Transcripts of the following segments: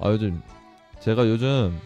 아 요즘 제가 요즘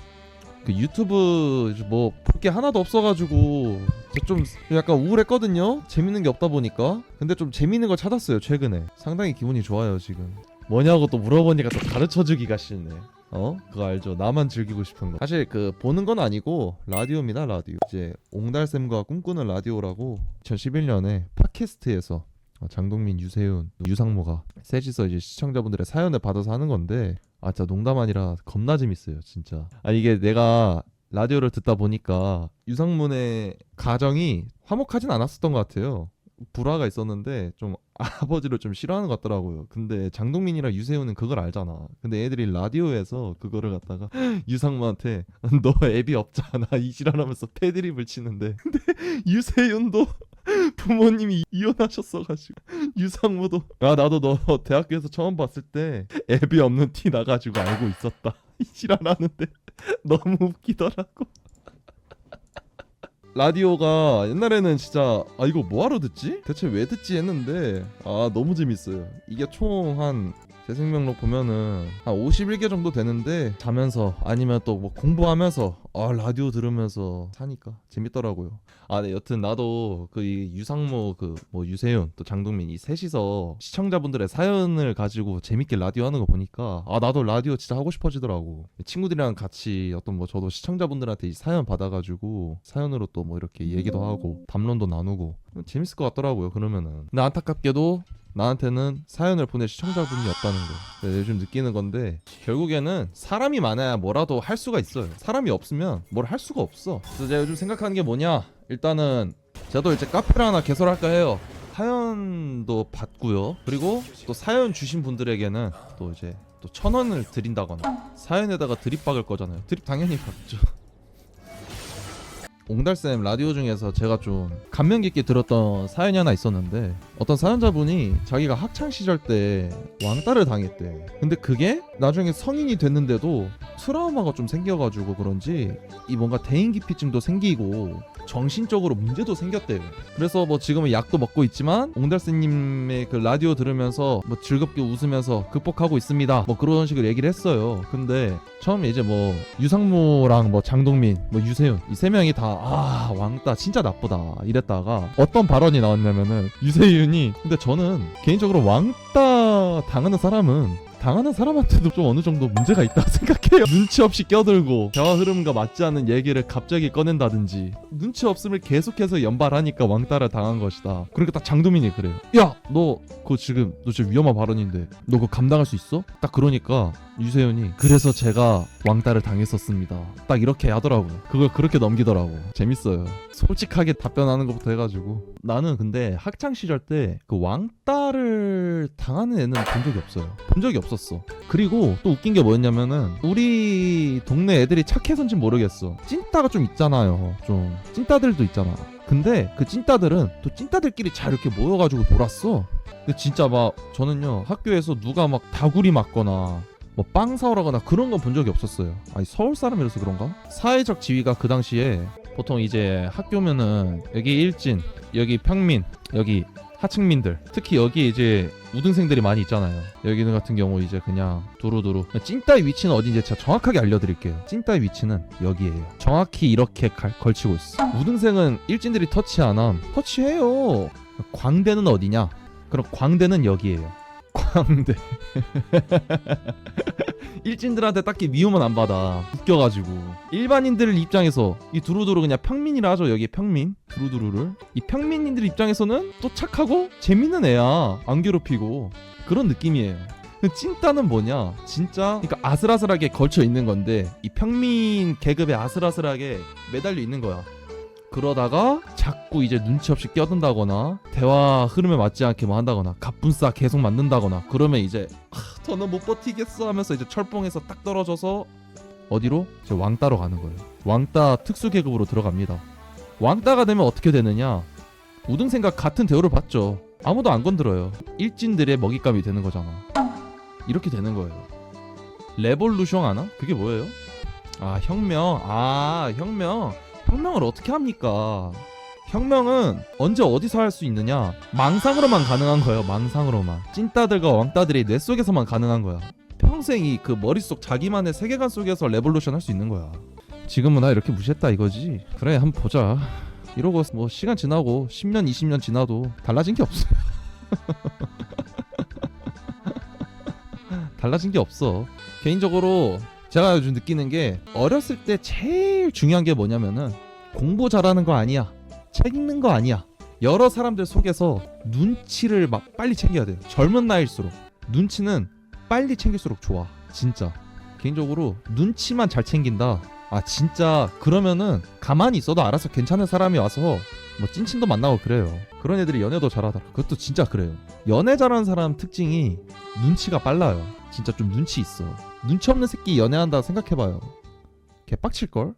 그 유튜브 뭐 볼 게 하나도 없어가지고 저좀 약간 우울했거든요. 재밌는 게 없다 보니까. 근데 좀 재밌는 걸 찾았어요 최근에. 상당히 기분이 좋아요 지금. 뭐냐고 또 물어보니까 또 가르쳐주기가 싫네. 어? 그거 알죠? 나만 즐기고 싶은 거. 사실 그 보는 건 아니고 라디오입니다 라디오. 이제 옹달샘과 꿈꾸는 라디오라고 2011년에 팟캐스트에서 어, 장동민, 유세윤, 유상모가 셋이서 이제 시청자분들의 사연을 받아서 하는 건데 아 진짜 농담 아니라 겁나 재밌어요 진짜. 아 이게 내가 라디오를 듣다 보니까 유상문의 가정이 화목하진 않았었던 것 같아요. 불화가 있었는데 좀 아버지를 좀 싫어하는 것 같더라고요. 근데 장동민이랑 유세윤은 그걸 알잖아. 근데 애들이 라디오에서 그거를 갖다가 유상무한테 너 애비 없잖아. 이 지랄하면서 패드립을 치는데. 근데 유세윤도 부모님이 이혼하셨어가지고 유상무도. 아 나도 너 대학교에서 처음 봤을 때 애비 없는 티 나가지고 알고 있었다. 이 지랄하는데 너무 웃기더라고. 라디오가 옛날에는 진짜 아 이거 뭐하러 듣지? 대체 왜 듣지? 했는데 아 너무 재밌어요. 이게 총 한 제 생명록 보면은 한 51개 정도 되는데 자면서 아니면 또 뭐 공부하면서 아 라디오 들으면서 사니까 재밌더라고요. 아 네 여튼 나도 그 이 유상모 그뭐 유세윤 또 장동민 이 셋이서 시청자분들의 사연을 가지고 재밌게 라디오 하는 거 보니까 아 나도 라디오 진짜 하고 싶어지더라고. 친구들이랑 같이 어떤 뭐 저도 시청자분들한테 이 사연 받아가지고 사연으로 또 뭐 이렇게 얘기도 하고 담론도 나누고. 재밌을 것 같더라고요 그러면은. 근데 안타깝게도 나한테는 사연을 보낼 시청자분이 없다는 거. 요즘 느끼는 건데 결국에는 사람이 많아야 뭐라도 할 수가 있어요. 사람이 없으면 뭘 할 수가 없어. 그래서 제가 요즘 생각하는 게 뭐냐? 일단은 저도 이제 카페를 하나 개설할까 해요. 사연도 받고요. 그리고 또 사연 주신 분들에게는 또 이제 또 천 원을 드린다거나 사연에다가 드립 박을 거잖아요. 드립 당연히 박죠 옹달쌤 라디오 중에서 제가 좀 감명 깊게 들었던 사연이 하나 있었는데 어떤 사연자분이 자기가 학창 시절 때 왕따를 당했대. 근데 그게 나중에 성인이 됐는데도 트라우마가 좀 생겨가지고 그런지 이 뭔가 대인기피증도 생기고 정신적으로 문제도 생겼대요. 그래서 뭐 지금은 약도 먹고 있지만 옹달쌤님의 그 라디오 들으면서 뭐 즐겁게 웃으면서 극복하고 있습니다. 뭐 그런 식으로 얘기를 했어요. 근데 처음에 이제 뭐 유상무랑 뭐 장동민, 뭐 유세윤 이 세 명이 다 아 왕따 진짜 나쁘다 이랬다가 어떤 발언이 나왔냐면은 유세윤이 근데 저는 개인적으로 왕따 당하는 사람은 당하는 사람한테도 좀 어느 정도 문제가 있다고 생각해요. 눈치 없이 껴들고 대화 흐름과 맞지 않는 얘기를 갑자기 꺼낸다든지 눈치 없음을 계속해서 연발하니까 왕따를 당한 것이다. 그러니까 딱 장도민이 그래요. 야, 너 그거 지금 너 진짜 위험한 발언인데 너 그거 감당할 수 있어? 딱 그러니까 유세윤이 그래서 제가 왕따를 당했었습니다. 딱 이렇게 하더라고요. 그걸 그렇게 넘기더라고. 재밌어요. 솔직하게 답변하는 것부터 해가지고 나는 근데 학창 시절 때 그 왕따를 당하는 애는 본 적이 없어요. 본 적이 없 었어. 그리고 또 웃긴 게 뭐였냐면은 우리 동네 애들이 착해서인지 모르겠어. 찐따가 좀 있잖아요. 좀 찐따들도 있잖아. 근데 그 찐따들은 또 찐따들끼리 잘 이렇게 모여가지고 놀았어. 근데 진짜 막 저는요 학교에서 누가 막 다구리 맞거나 뭐 빵 사오라거나 그런 건 본 적이 없었어요. 아니 서울 사람이라서 그런가? 사회적 지위가 그 당시에 보통 이제 학교면은 여기 일진, 여기 평민, 여기 하층민들. 특히 여기 이제 우등생들이 많이 있잖아요. 여기는 같은 경우 이제 그냥 두루두루. 찐따의 위치는 어딘지 제가 정확하게 알려드릴게요. 찐따의 위치는 여기에요. 정확히 이렇게 갈- 걸치고 있어. 우등생은 일진들이 터치 안함 터치해요. 광대는 어디냐? 그럼 광대는 여기에요 광대 일진들한테 딱히 미움은 안 받아. 웃겨가지고. 일반인들 입장에서 이 두루두루 그냥 평민이라 하죠 여기 평민. 두루두루를. 이 평민인들 입장에서는 또 착하고 재밌는 애야. 안 괴롭히고. 그런 느낌이에요. 찐따는 뭐냐? 진짜 그러니까 아슬아슬하게 걸쳐 있는 건데 이 평민 계급에 아슬아슬하게 매달려 있는 거야 그러다가 자꾸 이제 눈치 없이 껴든다거나 대화 흐름에 맞지 않게 뭐 한다거나 갑분싸 계속 만든다거나 그러면 이제 아, 저는 못 버티겠어 하면서 이제 철봉에서 딱 떨어져서 어디로? 이제 왕따로 가는 거예요. 왕따 특수 계급으로 들어갑니다. 왕따가 되면 어떻게 되느냐? 우등생과 같은 대우를 받죠. 아무도 안 건드려요. 일진들의 먹잇감이 되는 거잖아. 이렇게 되는 거예요. 레볼루션 아나? 그게 뭐예요? 아 혁명. 아 혁명. 혁명을 어떻게 합니까? 혁명은 언제 어디서 할 수 있느냐? 망상으로만 가능한 거예요. 망상으로만. 찐따들과 왕따들이 뇌 속에서만 가능한 거야. 평생 이 그 머릿속 자기만의 세계관 속에서 레볼루션 할 수 있는 거야. 지금은 나 이렇게 무시했다 이거지. 그래 한번 보자. 이러고 뭐 시간 지나고 10년 20년 지나도 달라진 게 없어요. 달라진 게 없어. 개인적으로 제가 요즘 느끼는 게 어렸을 때 제일 중요한 게 뭐냐면은 공부 잘하는 거 아니야. 책 읽는 거 아니야. 여러 사람들 속에서 눈치를 막 빨리 챙겨야 돼요. 젊은 나이일수록 눈치는 빨리 챙길수록 좋아. 진짜. 개인적으로 눈치만 잘 챙긴다. 아 진짜 그러면은 가만히 있어도 알아서 괜찮은 사람이 와서 뭐 찐친도 만나고 그래요. 그런 애들이 연애도 잘하더라. 그것도 진짜 그래요. 연애 잘하는 사람 특징이 눈치가 빨라요. 진짜 좀 눈치 있어. 눈치 없는 새끼 연애한다 생각해봐요. 개빡칠 걸?